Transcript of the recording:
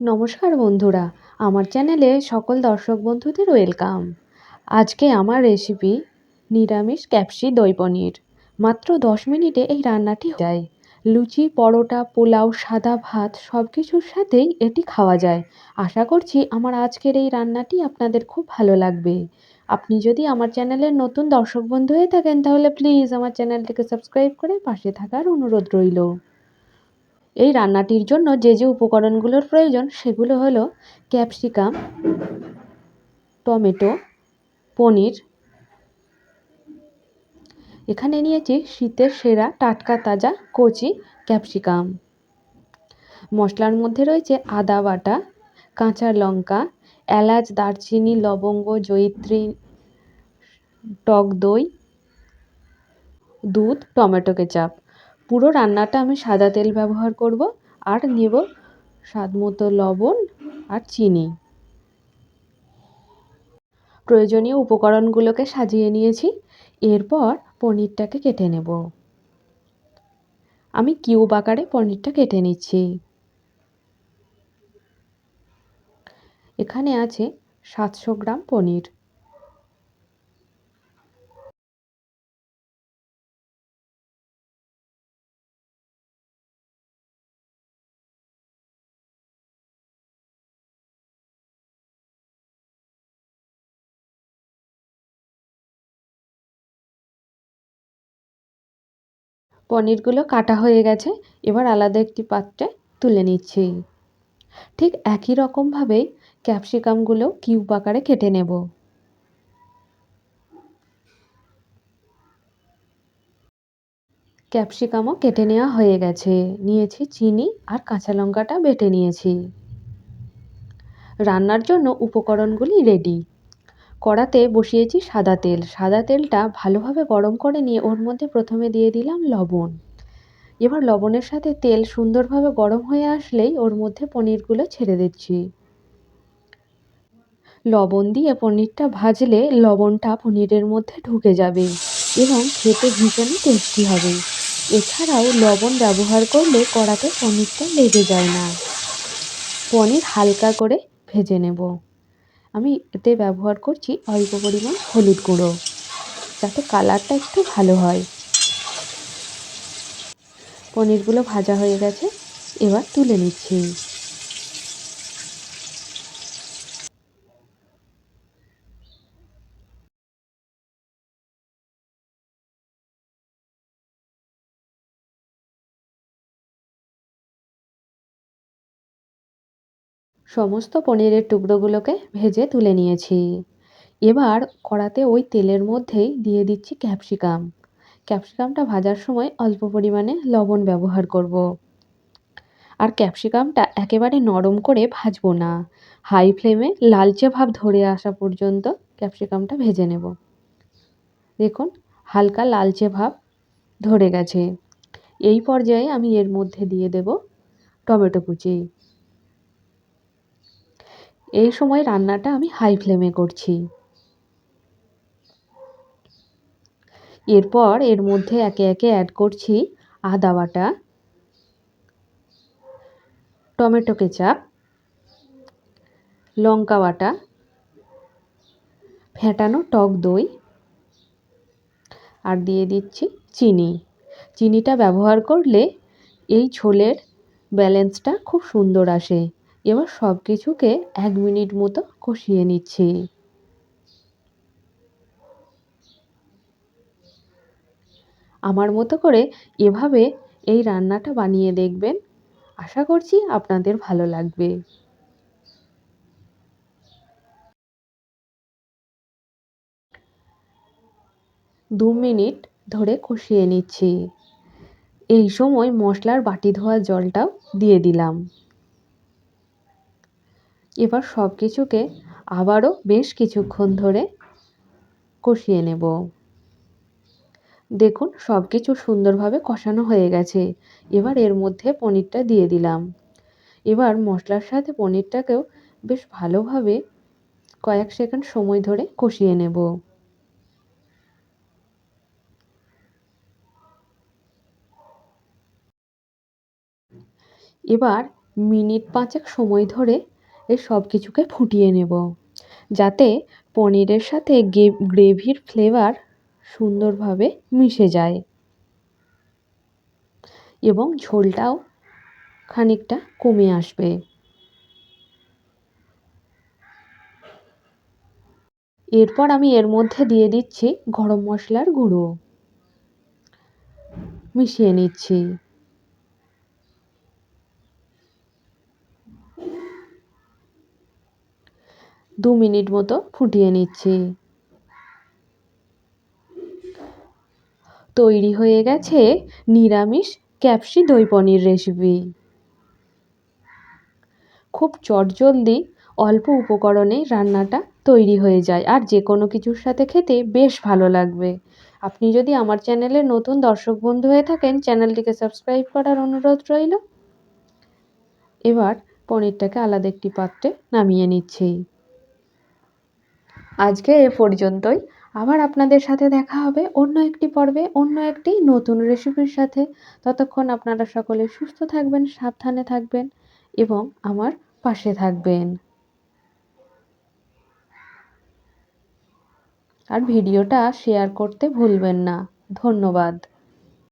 নমস্কার বন্ধুরা, আমার চ্যানেলে সকল দর্শক বন্ধুদের ওয়েলকাম। আজকে আমার রেসিপি নিরামিষ ক্যাপসি দই পনির। মাত্র দশ মিনিটে এই রান্নাটি যায়। লুচি, পরোটা, পোলাও, সাদা ভাত সব কিছুর সাথেই এটি খাওয়া যায়। আশা করছি আমার আজকের এই রান্নাটি আপনাদের খুব ভালো লাগবে। আপনি যদি আমার চ্যানেলের নতুন দর্শক বন্ধু হয়ে থাকেন, তাহলে প্লিজ আমার চ্যানেলটিকে সাবস্ক্রাইব করে পাশে থাকার অনুরোধ রইল। এই রান্নাটির জন্য যে যে উপকরণগুলোর প্রয়োজন সেগুলো হলো ক্যাপসিকাম, টমেটো, পনির। এখানে নিয়েছি শীতের সেরা টাটকা তাজা কচি ক্যাপসিকাম। মশলার মধ্যে রয়েছে আদা বাটা, কাঁচা লঙ্কা, এলাচ, দারচিনি, লবঙ্গ, জয়িত্রী, টক দই, দুধ, টমেটো কেচাপ। পুরো রান্নাটা আমি সাদা তেল ব্যবহার করব আর নেব স্বাদ মতো লবণ আর চিনি। প্রয়োজনীয় উপকরণগুলোকে সাজিয়ে নিয়েছি, এরপর পনিরটাকে কেটে নেব। আমি কিউব আকারে পনিরটা কেটে নিচ্ছি। এখানে আছে সাতশো গ্রাম পনির। পনিরগুলো কাটা হয়ে গেছে। এবার আলাদা একটি পাত্রে তুলে নিচ্ছি। ঠিক একই রকমভাবেই ক্যাপসিকামগুলো কিউব আকারে কেটে নেব। ক্যাপসিকামও কেটে নেওয়া হয়ে গেছে। নিয়েছি চিনি আর কাঁচা লঙ্কাটা বেটে নিয়েছি। রান্নার জন্য উপকরণগুলি রেডি কড়াতে বসিয়েছি সাদা তেল। সাদা তেলটা ভালোভাবে গরম করে নিয়ে ওর মধ্যে প্রথমে দিয়ে দিলাম লবণ। এবার লবণের সাথে তেল সুন্দরভাবে গরম হয়ে আসলেই ওর মধ্যে পনিরগুলো ছেড়ে দিচ্ছি। লবণ দিয়ে পনিরটা ভাজলে লবণটা পনিরের মধ্যে ঢুকে যাবে এবং খেতে ভীষণই টেস্টি হবে। এছাড়াও লবণ ব্যবহার করলে কড়াতে পনিরটা লেগে যায় না। পনির হালকা করে ভেজে নেব। আমি এতে ব্যবহার করছি অল্প পরিমাণ হলুদ গুঁড়ো, যাতে কালারটা একটু ভালো হয়। পনিরগুলো ভাজা হয়ে গেছে, এবার তুলে নিচ্ছি। সমস্ত পনিরের টুকরোগুলোকে ভেজে তুলে নিয়েছি। এবার কড়াতে ওই তেলের মধ্যেই দিয়ে দিচ্ছি ক্যাপসিকাম। ক্যাপসিকামটা ভাজার সময় অল্প পরিমাণে লবণ ব্যবহার করব। আর ক্যাপসিকামটা একেবারে নরম করে ভাজবো না। হাই ফ্লেমে লালচে ভাব ধরে আসা পর্যন্ত ক্যাপসিকামটা ভেজে নেব। দেখুন, হালকা লালচে ভাব ধরে গেছে। এই পর্যায়ে আমি এর মধ্যে দিয়ে দেব টমেটো কুচি। এই সময় রান্নাটা আমি হাই ফ্লেমে করছি। এরপর এর মধ্যে একে একে অ্যাড করছি আদা বাটা, টমেটো কেচাপ, লঙ্কা বাটা, ফেটানো টক দই, আর দিয়ে দিচ্ছি চিনি। চিনিটা ব্যবহার করলে এই ঝোলের ব্যালেন্সটা খুব সুন্দর আসে। এবার সব কিছুকে এক মিনিট মতো কষিয়ে নিচ্ছি। আমার মতো করে এভাবে এই রান্নাটা বানিয়ে দেখবেন। আশা করছি আপনাদের ভালো লাগবে। দু মিনিট ধরে কষিয়ে নিচ্ছি। এই সময় মশলার বাটি ধোয়া জলটাও দিয়ে দিলাম। এবার সব কিছুকে আবারও বেশ কিছুক্ষণ ধরে কষিয়ে নেব। দেখুন সব কিছু সুন্দরভাবে কষানো হয়ে গেছে। এবার এর মধ্যে পনিরটা দিয়ে দিলাম। এবার মশলার সাথে পনিরটাকেও বেশ ভালোভাবে কয়েক সেকেন্ড সময় ধরে কষিয়ে নেব। এবার মিনিট পাঁচেক সময় ধরে এই সব কিছুকে ফুটিয়ে নেব। যাতে পনিরের সাথে গ্রেভির ফ্লেভার সুন্দরভাবে মিশে যায়। এবং ঝোলটাও খানিকটা কমে আসবে। এরপর আমি এর মধ্যে দিয়ে দিচ্ছি গরম মশলার গুঁড়ো। মিশিয়ে নিচ্ছি। দু মিনিট মতো ফুটিয়ে নিচ্ছি। তৈরি হয়ে গেছে নিরামিষ ক্যাপসি দই পনির রেসিপি খুব চটজলদি অল্প উপকরণে রান্নাটা তৈরি হয়ে যায় আর যে কোনো কিছুর সাথে খেতে বেশ ভালো লাগবে। আপনি যদি আমার চ্যানেলের নতুন দর্শক বন্ধু হয়ে থাকেন, চ্যানেলটিকে সাবস্ক্রাইব করার অনুরোধ রইল। এবার পনিরটাকে আলাদা একটি পাত্রে নামিয়ে নিচ্ছি। আজকে এ পর্যন্তই। আবার আপনাদের সাথে দেখা হবে অন্য একটি পর্বে, অন্য একটি নতুন রেসিপির সাথে। ততক্ষণ আপনারা সকলে সুস্থ থাকবেন, সাবধানে থাকবেন এবং আমার পাশে থাকবেন। আর ভিডিওটা শেয়ার করতে ভুলবেন না। ধন্যবাদ।